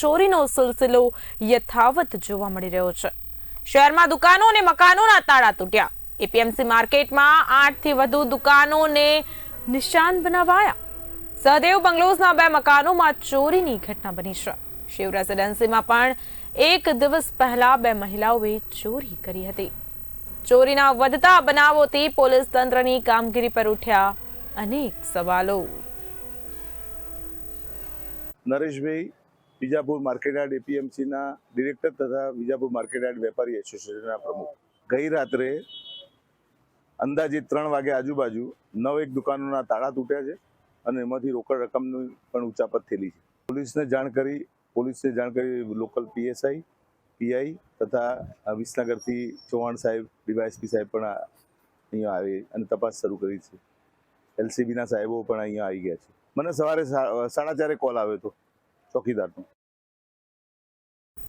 ચોરીનો સિલસિલો યથાવત જોવા મળી રહ્યો છે. શહેરમાં દુકાનો અને મકાનોના તાળા તૂટ્યા. એપીએમસી માર્કેટમાં આઠથી વધુ દુકાનોને નિશાન બનાવાયા. સહદેવ બંગલોઝના બે મકાનોમાં ચોરીની ઘટના બની છે. શિવ રેસિડેન્સીમાં પણ એક દિવસ પહેલા બે મહિલાઓએ ચોરી કરી હતી. ચોરીના વધતા બનાવોથી પોલીસ તંત્રની કામગીરી પર ઉઠ્યા અનેક સવાલો. નરેશભાઈ વિજાપુર માર્કેટયાર્ડ એપીએમસીના ડિરેક્ટર તથા વિજાપુર માર્કેટયાર્ડ વેપારી એસોસિએશનના પ્રમુખ. ગઈ રાત્રે અંદાજિત ત્રણ વાગે આજુબાજુ નવ એક દુકાનોના તાળા તૂટ્યા છે અને એમાંથી રોકડ રકમની પણ ઉચાપત થયેલી છે. પોલીસને જાણ કરી, પોલીસને જાણ કરી લોકલ પીએસઆઈ, પીઆઈ તથા વિસનગરથી ચૌહાણ સાહેબ, ડીવાયએસપી સાહેબ પણ અહીંયા આવી અને તપાસ શરૂ કરી છે. એલસીબીના સાહેબો પણ અહીંયા આવી ગયા છે. મને સવારે સાડા ચારે કોલ આવ્યો હતો. ચોકીદારનો.